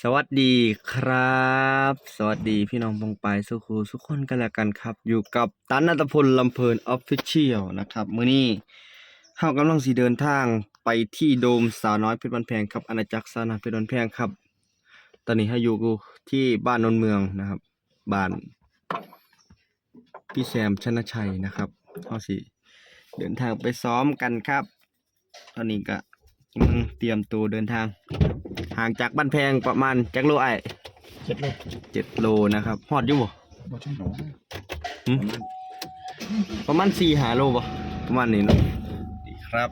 สวัสดีครับ สวัสดีพี่น้องปองปสุขูทุกคนกันแล้วกันครับ อยู่กับตันนัตพลลำเพลินออฟฟิเชียลนะครับมื้อนี้เฮากำลังสิเดินทางไปที่โดมสาวน้อยเพชรบันแพงครับอาณาจักรสาวน้อยเพชรบันแพงครับ ตอนนี้เฮาอยู่ที่บ้านนนเมืองนะครับบ้านพี่แซมชนะชัยนะครับเฮาสิเดินทางไปซ้อมกันครับ ตอนนี้ก็กำลังเตรียมตัวเดินทาง ห่างจากบ้านแพงประมาณจักโลไอเจ็ดโลเจ็ดโลนะครับฮอดอยู่บ่บ่ใช่หนอหึประมาณสี่หาโลบ่ประมาณนี้เนาะดีครับ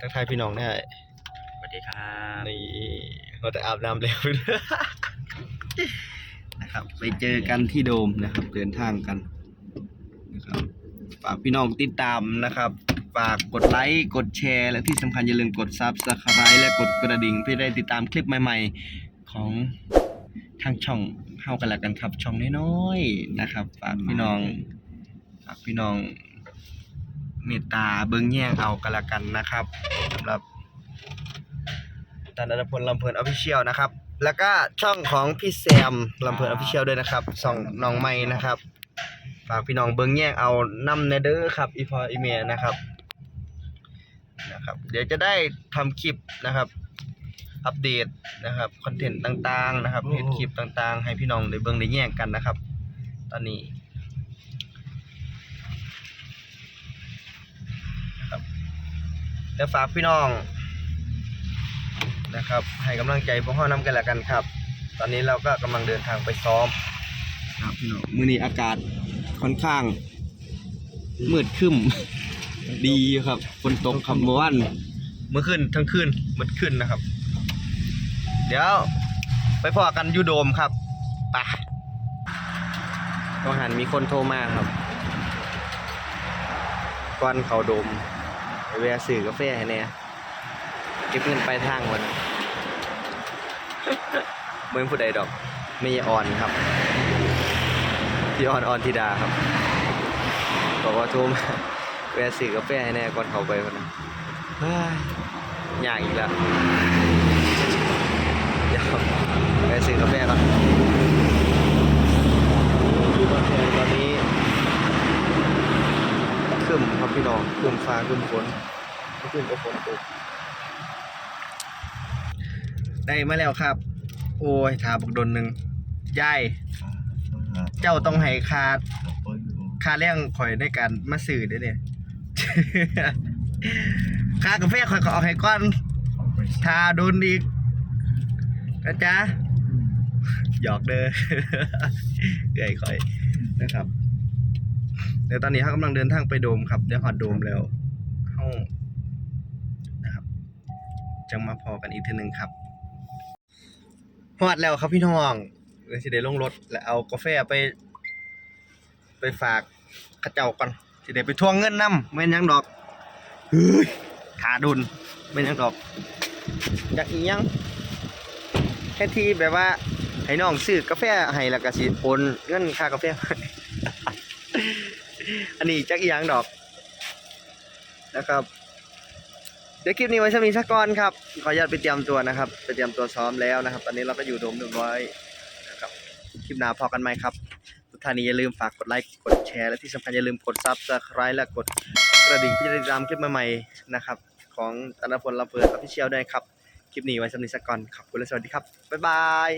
ทักทายพี่น้องได้สวัสดีครับนี่เราจะอาบน้ำแล้วนะครับไปเจอกันที่โดมนะครับ เดินทางกันนะครับฝากพี่น้องติดตามนะครับ ฝากกดไลค์กดแชร์ และที่สำคัญอย่าลืมกด Subscribe และกดกระดิ่งเพื่อได้ติดตามคลิปใหม่ๆ ของทางช่องเข้ากันแล้วกันครับ ช่องน้อยๆนะครับฝากพี่น้องฝากพี่น้องเมตตาเบิ้งแย่งเอากันละกันนะครับสำหรับตันนัทพลลำเพลินออฟฟิเชียลนะครับ แล้วก็ช่องของพี่แซมลำเพลินออฟฟิเชียลด้วยนะครับช่องน้องไม้นะครับ ฝากพี่น้องเบิ้งแย่งเอานำเนเดอร์ครับอีพออีเมลนะครับ นะครับ เดี๋ยวจะได้ทำคลิปนะครับ อัปเดตนะครับคอนเทนต์ต่างๆ นะครับเห็นคลิปต่างๆ ให้พี่น้องได้เบิ้งได้แย่งกันนะครับ ตอนนี้นะครับเดี๋ยวฝากพี่น้องนะครับ ให้กำลังใจพวกเรานำกันแล้วกันครับ ตอนนี้เราก็กำลังเดินทางไปซ้อมครับพี่น้องมื้อนี้อากาศค่อนข้างมืดครึ้ม ดีอยู่ครับฝนตกครับเมื่อวันเมื่อคืนทั้งคืนมืดขึ้นนะครับ เดี๋ยว ไปพอกันอยูโดมครับไปก็หันมีคนโทรมาครับก่อนเขาโดมไปแวะซื้อกาแฟให้เนี่ยเก็บเงินปลายทางวันเมืองผู้ใดดอกไม่ยอ่อนครับพี่ออนออนธิดาครับบอกว่าโทรมา แวะซื้อกาแฟให้แน่ก่อนเขาไปคนนะเฮ้ยยากอีกแล้วเดี๋ยวแวะซื้อกาแฟก่อนอยู่บ้าแพงตอนนี้ครึมครับพี่น้องครึมฟ้าครึมฝนครึมก็ฝนตกได้มาแล้วครับ โอ้ยถาบักดนหนึ่งยายเจ้าต้องให้คาค่าแรงข่อยในการมาสื่อเด้เนี่ย ค่ากาแฟข่อยก็เอาให้ก่อนทาโดนอีกนะจ๊ะหยอกเด้อเอ้ยข่อยนะครับเดี๋ยวตอนนี้เขากำลังเดินทางไปโดมครับเดี๋ยวหอดโดมแล้วเข้านะครับจังมาพอกันอีกทีหนึ่งครับฮอดแล้วครับพี่น้องเดี๋ยวสิได้ลงรถ แล้วเอากาแฟไป ไปฝากเข้าเจ้าก่อน สิได้ไปทวงเงินนำแม่นยังดอกเฮ้ยขาดุนแม่นยังดอกจากอียังแค่ที่แบบว่าให้น้องซื้อกาแฟให้แล้วก็สิโอนเงินค่ากาแฟ อันนี้จักอียังดอกนะครับเดี๋ยวคลิปนี้ไว้จะมีสักก่อนครับ ขออนุญาตไปเตรียมตัวนะครับ ไปเตรียมตัวซ้อมแล้วนะครับ ตอนนี้เราก็อยู่โดมหนึ่งร้อยนะครับ คลิปหน้าพอกันไหมครับ ท่านี้อย่าลืมฝากกดไลค์กดแชร์และที่สำคัญอย่าลืมกดซับสไครต์และกดกระดิ่งเพื่อจะติดตามคลิปใหม่ๆนะครับ ของธนพลลำเพลินออฟฟิเชียลด้วยครับ คลิปนี้ไว้สำหรับนิสกก่อนขอบคุณและสวัสดีครับ บ๊ายบาย